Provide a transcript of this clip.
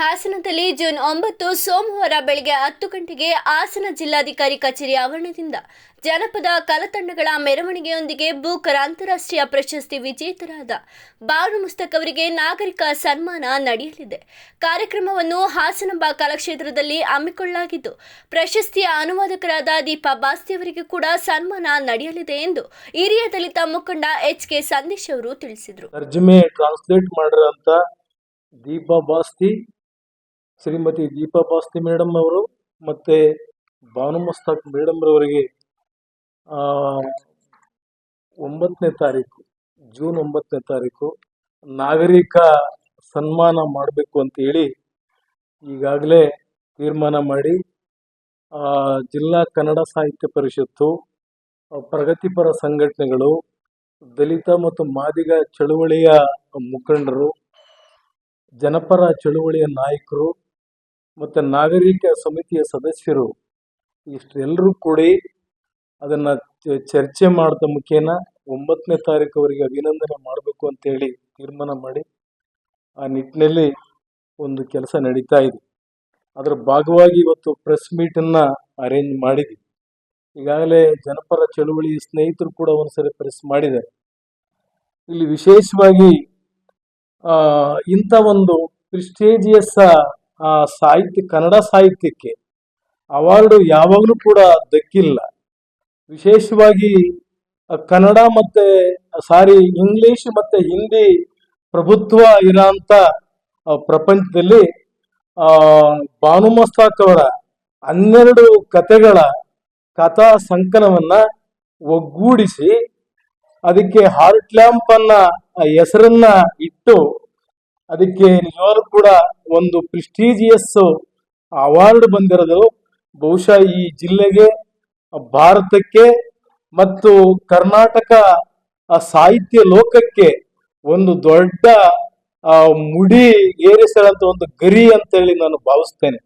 ಹಾಸನದಲ್ಲಿ ಜೂನ್ ಒಂಬತ್ತು ಸೋಮವಾರ ಬೆಳಗ್ಗೆ ಹತ್ತು ಗಂಟೆಗೆ ಹಾಸನ ಜಿಲ್ಲಾಧಿಕಾರಿ ಕಚೇರಿ ಆವರಣದಿಂದ ಜನಪದ ಕಲತಂಡಗಳ ಮೆರವಣಿಗೆಯೊಂದಿಗೆ ಬೂಕರ ಅಂತಾರಾಷ್ಟ್ರೀಯ ಪ್ರಶಸ್ತಿ ವಿಜೇತರಾದ ಬಾನು ಮುಸ್ತಕ್ ಅವರಿಗೆ ನಾಗರಿಕ ಸನ್ಮಾನ ನಡೆಯಲಿದೆ. ಕಾರ್ಯಕ್ರಮವನ್ನು ಹಾಸನಂಬ ಕಲಾಕ್ಷೇತ್ರದಲ್ಲಿ ಹಮ್ಮಿಕೊಳ್ಳಲಾಗಿದ್ದು, ಪ್ರಶಸ್ತಿಯ ಅನುವಾದಕರಾದ ದೀಪಾ ಬಾಸ್ತಿ ಅವರಿಗೆ ಕೂಡ ಸನ್ಮಾನ ನಡೆಯಲಿದೆ ಎಂದು ಹಿರಿಯ ದಲಿತ ಮುಖಂಡ ಎಚ್ ಕೆ ಸಂದೇಶ್ ಅವರು ತಿಳಿಸಿದರು. ಟ್ರಾನ್ಸ್ಲೇಟ್ ದೀಪಾ ಬಾಸ್ತಿ ಶ್ರೀಮತಿ ದೀಪಾ ಬಾಸ್ತಿ ಮೇಡಮ್ ಅವರು ಮತ್ತು ಭಾನುಮಸ್ತಾಕ್ ಮೇಡಮ್ರವರಿಗೆ ಮೇಡಮ್ ರವರಿಗೆ ಒಂಬತ್ತನೇ ತಾರೀಕು, ಜೂನ್ ಒಂಬತ್ತನೇ ತಾರೀಕು ನಾಗರಿಕ ಸನ್ಮಾನ ಮಾಡಬೇಕು ಅಂತೇಳಿ ಈಗಾಗಲೇ ತೀರ್ಮಾನ ಮಾಡಿ ಜಿಲ್ಲಾ ಕನ್ನಡ ಸಾಹಿತ್ಯ ಪರಿಷತ್ತು ಪ್ರಗತಿಪರ ಸಂಘಟನೆಗಳು, ದಲಿತ ಮತ್ತು ಮಾದಿಗ ಚಳುವಳಿಯ ಮುಖಂಡರು, ಜನಪರ ಚಳುವಳಿಯ ನಾಯಕರು ಮತ್ತು ನಾಗರಿಕ ಸಮಿತಿಯ ಸದಸ್ಯರು ಇಷ್ಟೆಲ್ಲರೂ ಕೂಡಿ ಅದನ್ನು ಚರ್ಚೆ ಮಾಡಿದ ಮುಖೇನ ಒಂಬತ್ತನೇ ತಾರೀಕು ಅವರಿಗೆ ಅಭಿನಂದನೆ ಮಾಡಬೇಕು ಅಂತೇಳಿ ತೀರ್ಮಾನ ಮಾಡಿ ಆ ನಿಟ್ಟಿನಲ್ಲಿ ಒಂದು ಕೆಲಸ ನಡೀತಾ ಇದೆ. ಅದರ ಭಾಗವಾಗಿ ಇವತ್ತು ಪ್ರೆಸ್ ಮೀಟನ್ನು ಅರೇಂಜ್ ಮಾಡಿದ್ವಿ. ಈಗಾಗಲೇ ಜನಪರ ಚಳುವಳಿ ಸ್ನೇಹಿತರು ಕೂಡ ಒಂದ್ಸರಿ ಪ್ರೆಸ್ ಮಾಡಿದ್ದಾರೆ. ಇಲ್ಲಿ ವಿಶೇಷವಾಗಿ ಇಂಥ ಒಂದು ಪ್ರಿಸ್ಟೇಜಿಯಸ್ ಸಾಹಿತ್ಯ ಕನ್ನಡ ಸಾಹಿತ್ಯಕ್ಕೆ ಅವಾರ್ಡು ಯಾವಾಗಲೂ ಕೂಡ ದಕ್ಕಿಲ್ಲ. ವಿಶೇಷವಾಗಿ ಕನ್ನಡ ಮತ್ತೆ ಸಾರಿ ಇಂಗ್ಲಿಷ್ ಮತ್ತೆ ಹಿಂದಿ ಪ್ರಭುತ್ವ ಇರೋಂಥ ಪ್ರಪಂಚದಲ್ಲಿ ಆ, ಭಾನು ಮಸ್ತಾಕ್ ಅವರ ಹನ್ನೆರಡು ಕತೆಗಳ ಕಥಾ ಸಂಕಲನವನ್ನ ಒಗ್ಗೂಡಿಸಿ ಅದಕ್ಕೆ ಹಾರ್ಟ್ ಲ್ಯಾಂಪ್ ಅನ್ನ ಆ ಹೆಸರನ್ನ ಇಟ್ಟು ಅದಕ್ಕೆ ನಿಜವಾಗ್ಲೂ ಕೂಡ ಒಂದು ಪ್ರಿಸ್ಟೀಜಿಯಸ್ ಅವಾರ್ಡ್ ಬಂದಿರೋದು. ಬಹುಶಃ ಈ ಜಿಲ್ಲೆಗೆ, ಭಾರತಕ್ಕೆ ಮತ್ತು ಕರ್ನಾಟಕ ಸಾಹಿತ್ಯ ಲೋಕಕ್ಕೆ ಒಂದು ದೊಡ್ಡ ಮುಡಿ ಏರಿಸಿದಂತ ಒಂದು ಗರಿ ಅಂತೇಳಿ ನಾನು ಭಾವಿಸ್ತೇನೆ.